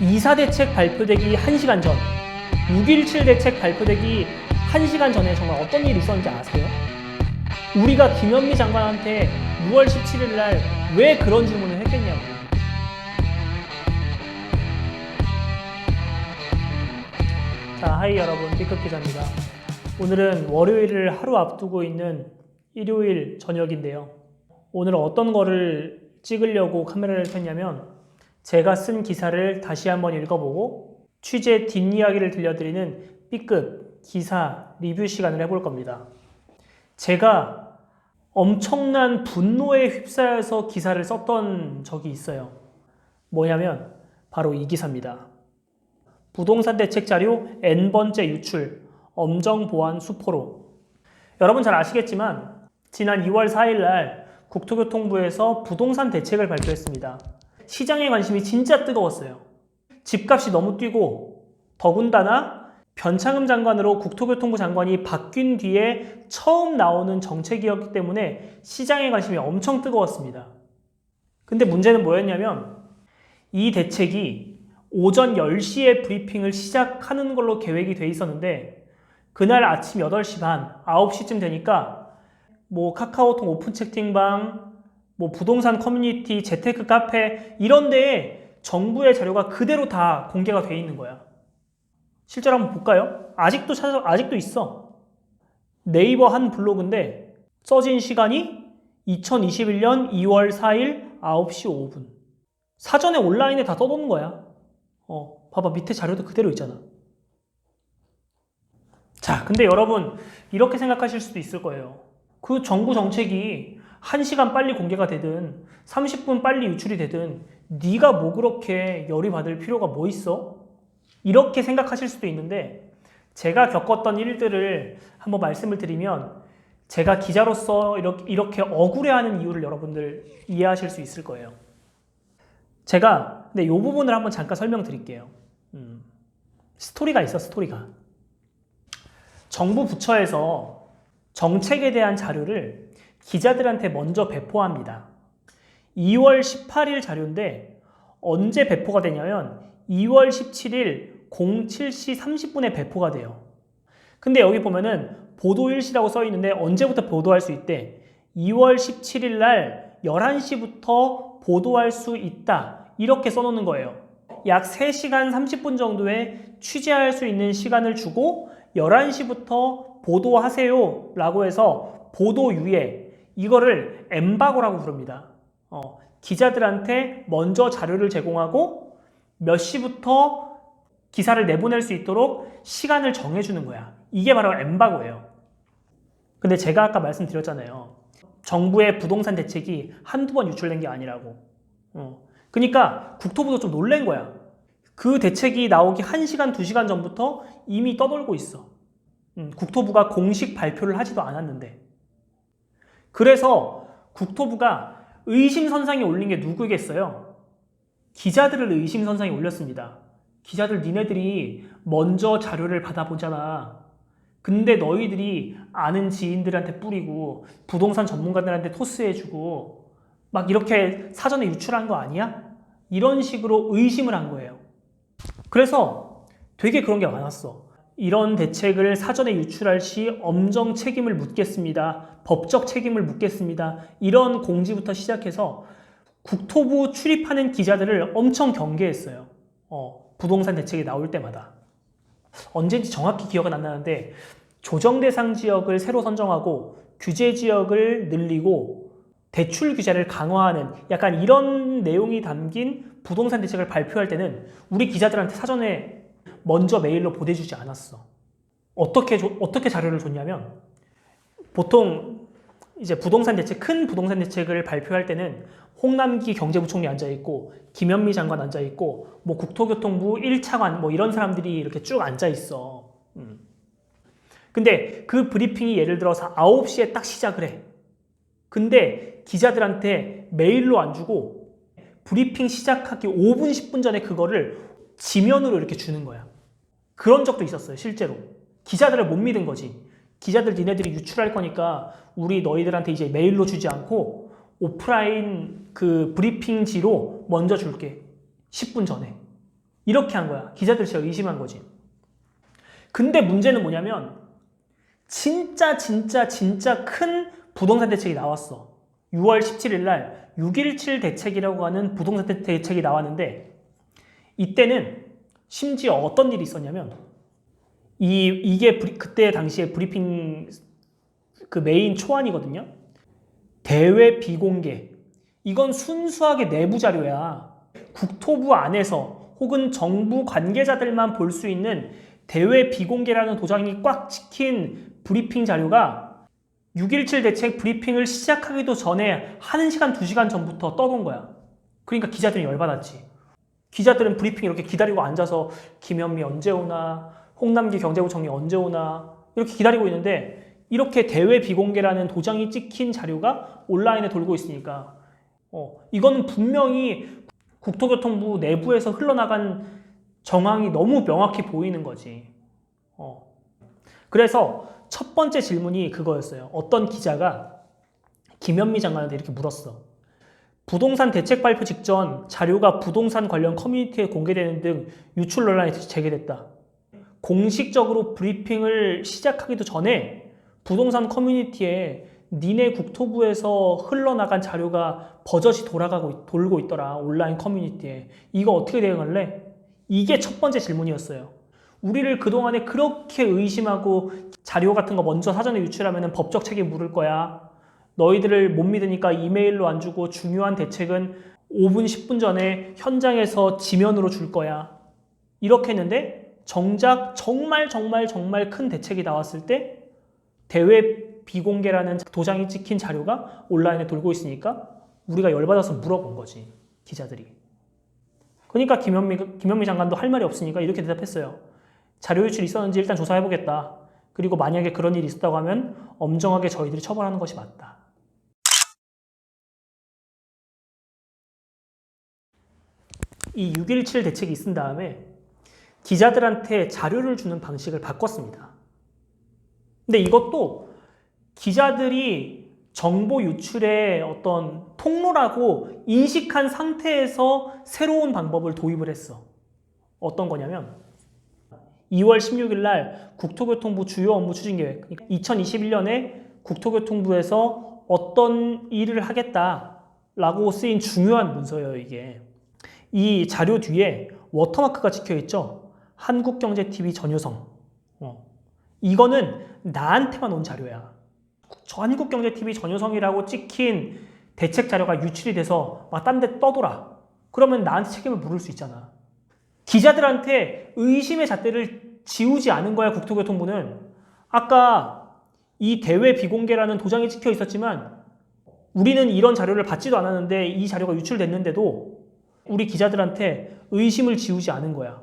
2사 대책 발표되기 1시간 전, 6.17 대책 발표되기 1시간 전에 정말 어떤 일이 있었는지 아세요? 우리가 김현미 장관한테 6월 17일 날 왜 그런 질문을 했겠냐고. 자, 하이 여러분, B급 기자입니다. 오늘은 월요일을 하루 앞두고 있는 일요일 저녁인데요. 오늘 어떤 거를 찍으려고 카메라를 켰냐면 제가 쓴 기사를 다시 한번 읽어보고 취재 뒷이야기를 들려드리는 B급 기사 리뷰 시간을 해볼 겁니다. 제가 엄청난 분노에 휩싸여서 기사를 썼던 적이 있어요. 뭐냐면 바로 이 기사입니다. 부동산 대책 자료 N번째 유출, 엄정 보안 수포로. 여러분 잘 아시겠지만 지난 2월 4일 날 국토교통부에서 부동산 대책을 발표했습니다. 시장의 관심이 진짜 뜨거웠어요. 집값이 너무 뛰고 더군다나 변창흠 장관으로 국토교통부 장관이 바뀐 뒤에 처음 나오는 정책이었기 때문에 시장의 관심이 엄청 뜨거웠습니다. 근데 문제는 뭐였냐면 이 대책이 오전 10시에 브리핑을 시작하는 걸로 계획이 돼 있었는데 그날 아침 8시 반, 9시쯤 되니까 뭐 카카오톡 오픈 채팅방, 뭐 부동산 커뮤니티, 재테크 카페 이런 데에 정부의 자료가 그대로 다 공개가 돼 있는 거야. 실제로 한번 볼까요? 아직도 찾아 아직도 있어. 네이버 한 블로그인데 써진 시간이 2021년 2월 4일 9시 5분. 사전에 온라인에 다 떠도는 거야. 어, 봐봐 밑에 자료도 그대로 있잖아. 자, 근데 여러분 이렇게 생각하실 수도 있을 거예요. 그 정부 정책이 1시간 빨리 공개가 되든 30분 빨리 유출이 되든 네가 뭐 그렇게 열이 받을 필요가 뭐 있어? 이렇게 생각하실 수도 있는데 제가 겪었던 일들을 한번 말씀을 드리면 제가 기자로서 이렇게, 이렇게 억울해하는 이유를 여러분들 이해하실 수 있을 거예요. 제가 근데 이 부분을 한번 잠깐 설명드릴게요. 음, 스토리가 있어 스토리가. 정부 부처에서 정책에 대한 자료를 기자들한테 먼저 배포합니다. 2월 18일 자료인데 언제 배포가 되냐면 2월 17일 07시 30분에 배포가 돼요. 근데 여기 보면은 보도일시라고 써 있는데 언제부터 보도할 수 있대? 2월 17일 날 11시부터 보도할 수 있다. 이렇게 써 놓는 거예요. 약 3시간 30분 정도의 취재할 수 있는 시간을 주고 11시부터 보도하세요 라고 해서 보도 유예 이거를 엠바고라고 부릅니다. 어, 기자들한테 먼저 자료를 제공하고 몇 시부터 기사를 내보낼 수 있도록 시간을 정해주는 거야. 이게 바로 엠바고예요. 근데 제가 아까 말씀드렸잖아요. 정부의 부동산 대책이 한두 번 유출된 게 아니라고. 어. 그러니까 국토부도 좀 놀란 거야. 그 대책이 나오기 1시간, 2시간 전부터 이미 떠돌고 있어. 음, 국토부가 공식 발표를 하지도 않았는데. 그래서 국토부가 의심선상에 올린 게 누구겠어요? 기자들을 의심선상에 올렸습니다. 기자들 니네들이 먼저 자료를 받아보잖아. 근데 너희들이 아는 지인들한테 뿌리고 부동산 전문가들한테 토스해주고 막 이렇게 사전에 유출한 거 아니야? 이런 식으로 의심을 한 거예요. 그래서 되게 그런 게 많았어. 이런 대책을 사전에 유출할 시 엄정 책임을 묻겠습니다. 법적 책임을 묻겠습니다. 이런 공지부터 시작해서 국토부 출입하는 기자들을 엄청 경계했어요. 어, 부동산 대책이 나올 때마다. 언제인지 정확히 기억은 안 나는데 조정 대상 지역을 새로 선정하고 규제 지역을 늘리고 대출 규제를 강화하는 약간 이런 내용이 담긴 부동산 대책을 발표할 때는 우리 기자들한테 사전에 먼저 메일로 보내주지 않았어. 어떻게 줘- 어떻게 자료를 줬냐면 보통 이제 부동산 대책 큰 부동산 대책을 발표할 때는 홍남기 경제부총리 앉아 있고 김현미 장관 앉아 있고 뭐 국토교통부 1차관 뭐 이런 사람들이 이렇게 쭉 앉아 있어. 음. 근데 그 브리핑이 예를 들어서 9시에 딱 시작을 해. 근데 기자들한테 메일로 안 주고 브리핑 시작하기 5분, 10분 전에 그거를 지면으로 이렇게 주는 거야. 그런 적도 있었어요, 실제로. 기자들을 못 믿은 거지. 기자들 니네들이 유출할 거니까 우리 너희들한테 이제 메일로 주지 않고 오프라인 그 브리핑지로 먼저 줄게. 10분 전에. 이렇게 한 거야. 기자들 진짜 의심한 거지. 근데 문제는 뭐냐면 진짜 진짜 진짜 큰 부동산 대책이 나왔어. 6월 17일 날 617 대책이라고 하는 부동산 대- 대책이 나왔는데 이때는 심지어 어떤 일이 있었냐면 이 이게 브리- 그때 당시에 브리핑 그 메인 초안이거든요. 대외 비공개. 이건 순수하게 내부 자료야. 국토부 안에서 혹은 정부 관계자들만 볼 수 있는 대외 비공개라는 도장이 꽉 찍힌 브리핑 자료가 6.17 대책 브리핑을 시작하기도 전에 1시간, 2시간 전부터 떠놓은 거야. 그러니까 기자들이 열받았지. 기자들은 브리핑 이렇게 기다리고 앉아서 김현미 언제 오나, 홍남기 경제부 총리 언제 오나, 이렇게 기다리고 있는데 이렇게 대외 비공개라는 도장이 찍힌 자료가 온라인에 돌고 있으니까 어, 이거는 분명히 국토교통부 내부에서 흘러나간 정황이 너무 명확히 보이는 거지. 어. 그래서 첫 번째 질문이 그거였어요. 어떤 기자가 김현미 장관한테 이렇게 물었어. 부동산 대책 발표 직전 자료가 부동산 관련 커뮤니티에 공개되는 등 유출 논란이 제기됐다. 공식적으로 브리핑을 시작하기도 전에 부동산 커뮤니티에 니네 국토부에서 흘러나간 자료가 버젓이 돌아가고 돌고 있더라 온라인 커뮤니티에 이거 어떻게 대응할래? 이게 첫 번째 질문이었어요. 우리를 그동안에 그렇게 의심하고 자료 같은 거 먼저 사전에 유출하면 법적 책임 물을 거야. 너희들을 못 믿으니까 이메일로 안 주고 중요한 대책은 5분, 10분 전에 현장에서 지면으로 줄 거야. 이렇게 했는데 정작 정말 정말 정말 큰 대책이 나왔을 때 대외 비공개라는 도장이 찍힌 자료가 온라인에 돌고 있으니까 우리가 열받아서 물어본 거지 기자들이. 그러니까 김현미, 김현미 장관도 할 말이 없으니까 이렇게 대답했어요. 자료 유출이 있었는지 일단 조사해보겠다. 그리고 만약에 그런 일이 있었다고 하면 엄정하게 저희들이 처벌하는 것이 맞다. 이 6.17 대책이 있은 다음에 기자들한테 자료를 주는 방식을 바꿨습니다. 근데 이것도 기자들이 정보 유출의 어떤 통로라고 인식한 상태에서 새로운 방법을 도입을 했어. 어떤 거냐면 2월 16일 날 국토교통부 주요 업무 추진 계획. 2021년에 국토교통부에서 어떤 일을 하겠다라고 쓰인 중요한 문서예요, 이게. 이 자료 뒤에 워터마크가 찍혀 있죠. 한국경제TV 전효성. 어. 이거는 나한테만 온 자료야. 저 한국경제TV 전효성이라고 찍힌 대책 자료가 유출이 돼서 막 딴 데 떠돌아. 그러면 나한테 책임을 물을 수 있잖아. 기자들한테 의심의 잣대를 지우지 않은 거야, 국토교통부는. 아까 이 대외 비공개라는 도장이 찍혀 있었지만 우리는 이런 자료를 받지도 않았는데 이 자료가 유출됐는데도 우리 기자들한테 의심을 지우지 않은 거야.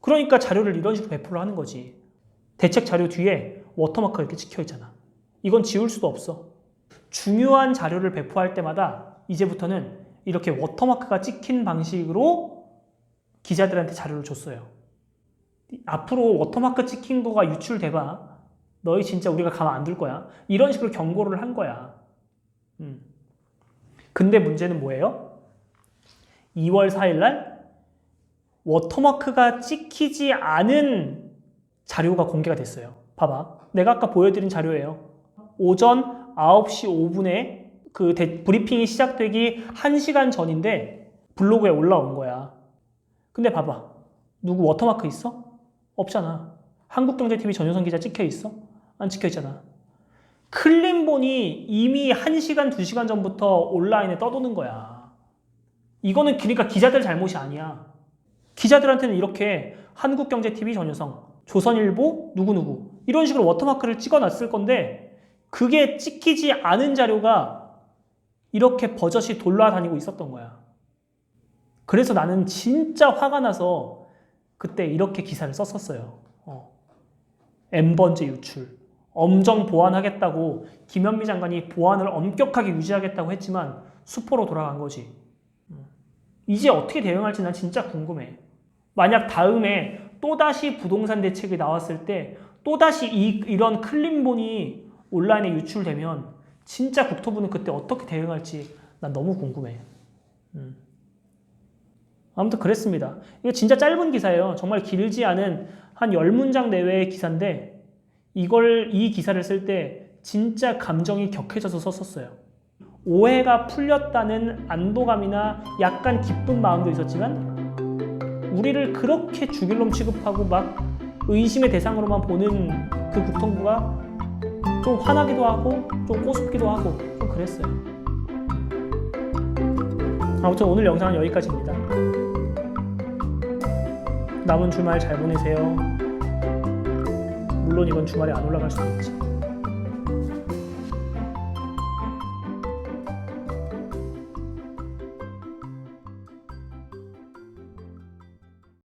그러니까 자료를 이런 식으로 배포를 하는 거지. 대책 자료 뒤에 워터마크가 이렇게 찍혀 있잖아. 이건 지울 수도 없어. 중요한 자료를 배포할 때마다 이제부터는 이렇게 워터마크가 찍힌 방식으로 기자들한테 자료를 줬어요. 앞으로 워터마크 찍힌 거가 유출돼봐. 너희 진짜 우리가 가만 안 둘 거야. 이런 식으로 경고를 한 거야. 음. 근데 문제는 뭐예요? 2월 4일 날 워터마크가 찍히지 않은 자료가 공개가 됐어요. 봐봐. 내가 아까 보여드린 자료예요. 오전 9시 5분에 그 대- 브리핑이 시작되기 1시간 전인데 블로그에 올라온 거야. 근데 봐봐. 누구 워터마크 있어? 없잖아. 한국경제TV 전효성 기자 찍혀 있어? 안 찍혀 있잖아. 클린본이 이미 1시간, 2시간 전부터 온라인에 떠도는 거야. 이거는 그러니까 기자들 잘못이 아니야. 기자들한테는 이렇게 한국경제TV 전효성, 조선일보 누구누구 이런 식으로 워터마크를 찍어놨을 건데 그게 찍히지 않은 자료가 이렇게 버젓이 돌아다니고 있었던 거야. 그래서 나는 진짜 화가 나서 그때 이렇게 기사를 썼었어요. 어. M번째 유출. 엄정 보완하겠다고 김현미 장관이 보완을 엄격하게 유지하겠다고 했지만 수포로 돌아간 거지. 음. 이제 어떻게 대응할지 난 진짜 궁금해. 만약 다음에 또다시 부동산 대책이 나왔을 때 또다시 이, 이런 클린본이 온라인에 유출되면 진짜 국토부는 그때 어떻게 대응할지 난 너무 궁금해. 음. 아무튼 그랬습니다. 이거 진짜 짧은 기사예요. 정말 길지 않은 한 10문장 내외의 기사인데 이걸 이 기사를 쓸 때 진짜 감정이 격해져서 썼었어요. 오해가 풀렸다는 안도감이나 약간 기쁜 마음도 있었지만 우리를 그렇게 죽일 놈 취급하고 막 의심의 대상으로만 보는 그 고통부가 좀 화나기도 하고 좀 꼬숩기도 하고 좀 그랬어요. 아무튼 오늘 영상은 여기까지입니다. 남은 주말 잘 보내세요. 물론 이건 주말에 안 올라갈 수도 있지.